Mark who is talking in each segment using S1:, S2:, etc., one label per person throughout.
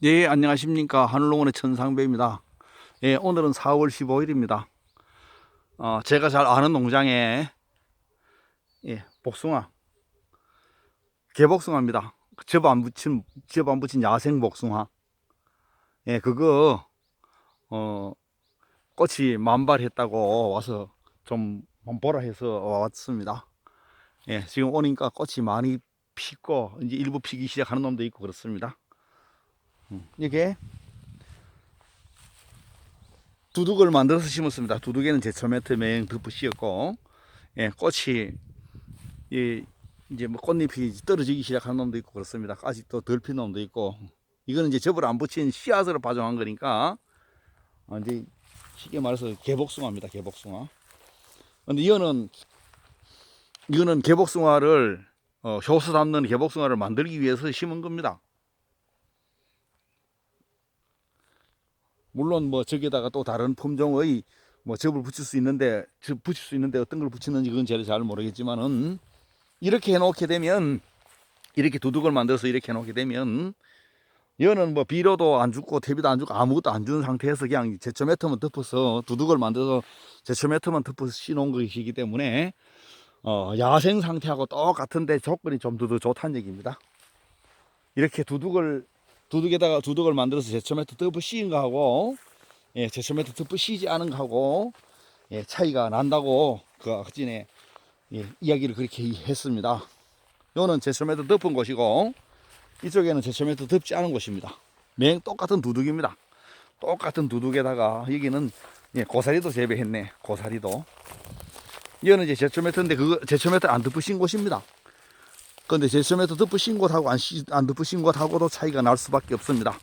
S1: 네, 안녕하십니까. 하늘농원의 천상배입니다. 예, 오늘은 4월 15일입니다. 어, 제가 잘 아는 농장에, 예, 복숭아. 개복숭아입니다. 접 안 붙인, 접 안 붙인 야생 복숭아. 예, 그거, 어, 꽃이 만발했다고 와서 좀 보라 해서 왔습니다. 예, 지금 오니까 꽃이 많이 피고, 이제 일부 피기 시작하는 놈도 있고 그렇습니다. 이게 두둑을 만들어서 심었습니다. 두둑에는 제초매트 맹 덮어 씌었고, 예, 꽃이 이 이제 뭐 꽃잎이 떨어지기 시작하는 놈도 있고 그렇습니다. 아직도 덜 핀 놈도 있고, 이거는 이제 접을 안 붙인 씨앗으로 파종한 거니까, 어, 이제 쉽게 말해서 개복숭아입니다. 개복숭아. 근데 이거는 이거는 개복숭아를 어, 효소 담는 개복숭아를 만들기 위해서 심은 겁니다. 물론 뭐 저기다가 또 다른 품종의 뭐 접을 붙일 수 있는데 저 붙일 수 있는데 어떤 걸 붙이는지 그건 제가 잘 모르겠지만은 이렇게 해놓게 되면 이렇게 두둑을 만들어서 이렇게 해놓게 되면 얘는 뭐 비료도 안 죽고 퇴비도 안 죽고 아무것도 안 주는 상태에서 그냥 제초 매트만 덮어서 두둑을 만들어서 제초 매트만 덮어서 씌놓은 것이기 때문에 어, 야생 상태하고 똑같은데 조건이 좀 더 좋다는 얘기입니다. 이렇게 두둑을 두둑에다가 두둑을 만들어서 제초매트 덮어 씌인 거하고 예, 제초매트 덮어 씌지 않은 거하고 예, 차이가 난다고 그 아까 전에 예, 이야기를 그렇게 했습니다. 요는 제초매트 덮은 곳이고 이쪽에는 제초매트 덮지 않은 곳입니다. 맹 똑같은 두둑입니다. 똑같은 두둑에다가 여기는 예, 고사리도 재배했네. 고사리도. 이거는 이제 제초매트인데 그거 제초매트 안 덮으신 곳입니다. 근데 제초매트 덮으신 곳하고 안, 씨- 안 덮으신 곳하고도 차이가 날 수밖에 없습니다.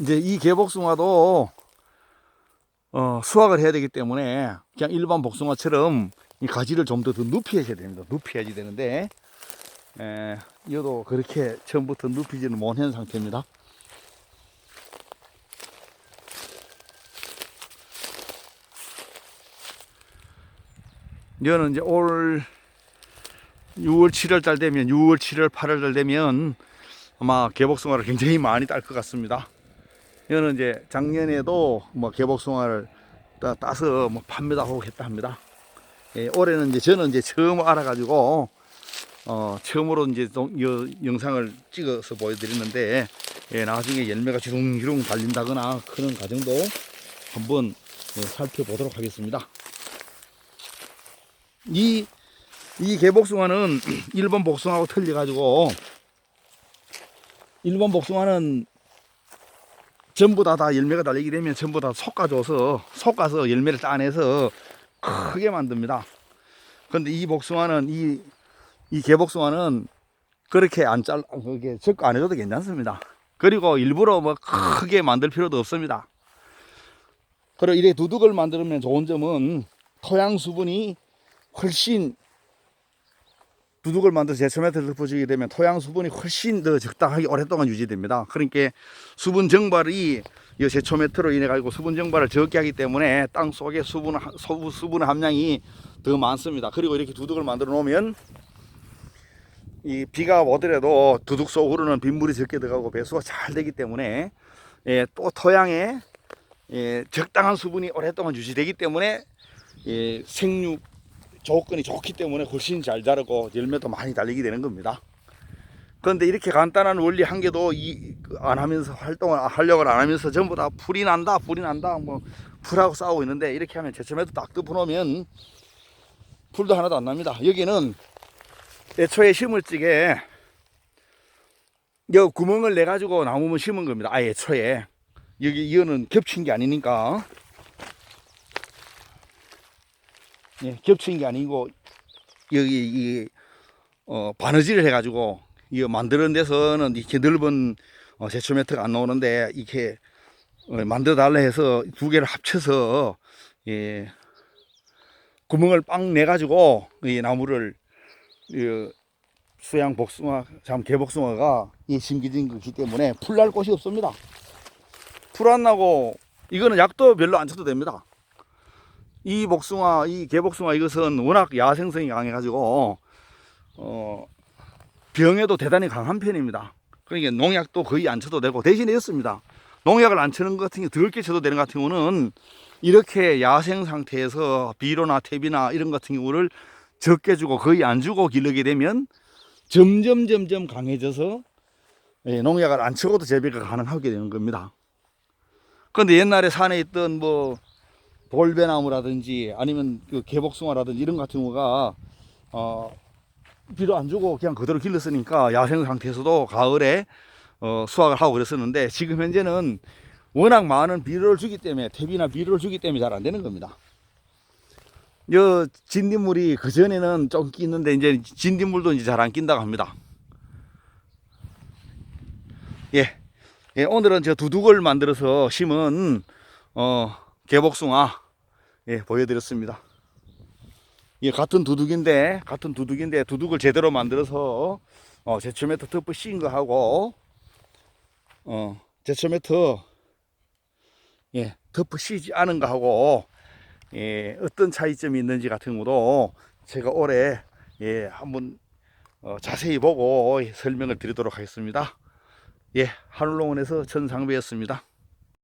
S1: 이제 이 개복숭아도 어, 수확을 해야 되기 때문에 그냥 일반 복숭아처럼 이 가지를 좀 더 더 눕혀야 됩니다. 눕혀야지 되는데 에, 이것도 그렇게 처음부터 눕히지는 못한 상태입니다. 이거는 이제 올 6월 7월 달 되면 6월 7월 8월 달 되면 아마 개복숭아를 굉장히 많이 딸 것 같습니다. 이거는 이제 작년에도 뭐 개복숭아를 따, 따서 뭐 판매도 하고 했다 합니다. 예, 올해는 이제 저는 이제 처음 알아가지고 어, 처음으로 이제 동- 여, 영상을 찍어서 보여드리는데 예, 나중에 열매가 주렁주렁 달린다거나 그런 과정도 한번 예, 살펴보도록 하겠습니다. 이, 이 개복숭아는 일본 복숭아하고 틀려가지고, 일본 복숭아는 전부 다, 다 열매가 달리게 되면 전부 다 솎아줘서, 솎아서 열매를 따내서 크게 만듭니다. 근데 이 복숭아는, 이, 이 개복숭아는 그렇게 안 잘, 그게 적고 안 해줘도 괜찮습니다. 그리고 일부러 뭐 크게 만들 필요도 없습니다. 그리고 이렇게 두둑을 만들면 좋은 점은 토양 수분이 훨씬 두둑을 만들어서 제초매트를 덮어주게 되면 토양 수분이 훨씬 더 적당하게 오랫동안 유지됩니다. 그러니까 수분 증발이 이 제초매트로 인해 가지고 수분 증발을 적게 하기 때문에 땅 속에 수분 수분 함량이 더 많습니다. 그리고 이렇게 두둑을 만들어 놓으면 이 비가 오더라도 두둑 속으로는 빗물이 적게 들어가고 배수가 잘 되기 때문에 예, 또 토양에 예, 적당한 수분이 오랫동안 유지되기 때문에 예, 생육 조건이 좋기 때문에 훨씬 잘 자라고 열매도 많이 달리게 되는 겁니다. 그런데 이렇게 간단한 원리 한 개도 이, 그안 하면서 활동을 하려고 안 하면서 전부 다 풀이 난다, 풀이 난다, 뭐 풀하고 싸우고 있는데 이렇게 하면 제철매도 딱 덮어놓으면 풀도 하나도 안 납니다. 여기는 애초에 심을 적에 여 구멍을 내 가지고 나무만 심은 겁니다. 아예 애초에 여기 이거는 겹친 게 아니니까 예, 겹친 게 아니고 여기 이 어, 바느질을 해가지고 이거 만드는 데서는 이렇게 넓은 어, 제초 매트가 안 나오는데 이렇게 어, 만들어 달라 해서 두 개를 합쳐서 예, 구멍을 빵 내가지고 이 나무를 이 수양 복숭아, 참 개복숭아가 이 심기진 거기 때문에 풀 날 곳이 없습니다. 풀 안 나고 이거는 약도 별로 안 쳐도 됩니다. 이 복숭아, 이 개복숭아 이것은 워낙 야생성이 강해가지고 어 병에도 대단히 강한 편입니다. 그러니까 농약도 거의 안 쳐도 되고 대신에 였습니다. 농약을 안 치는 것 같은 경우 더럽게 쳐도 되는 것 같은 경우는 이렇게 야생 상태에서 비료나 탭이나 이런 같은 경우를 적게 주고 거의 안 주고 기르게 되면 점점 점점 강해져서 예, 농약을 안 치고도 재배가 가능하게 되는 겁니다. 그런데 옛날에 산에 있던 뭐 돌배나무라든지 아니면 그 개복숭아라든지 이런 같은 경우가 어 비료 안 주고 그냥 그대로 길렀으니까 야생 상태에서도 가을에 어 수확을 하고 그랬었는데 지금 현재는 워낙 많은 비료를 주기 때문에 탭이나 비료를 주기 때문에 잘 안 되는 겁니다. 여 진딧물이 그 전에는 좀 끼는데 이제 진딧물도 이제 잘 안 낀다고 합니다. 예. 예, 오늘은 저 두둑을 만들어서 심은 어 개복숭아 예, 보여드렸습니다. 예, 같은 두둑인데 같은 두둑인데 두둑을 제대로 만들어서 어 제초메트 터프 씌인 거 하고 어 제초메트 예, 터프 씌지 않은 거 하고 예, 어떤 차이점이 있는지 같은 것도 제가 올해 예, 한번 어, 자세히 보고 설명을 드리도록 하겠습니다. 예, 하늘농원에서 전상배였습니다.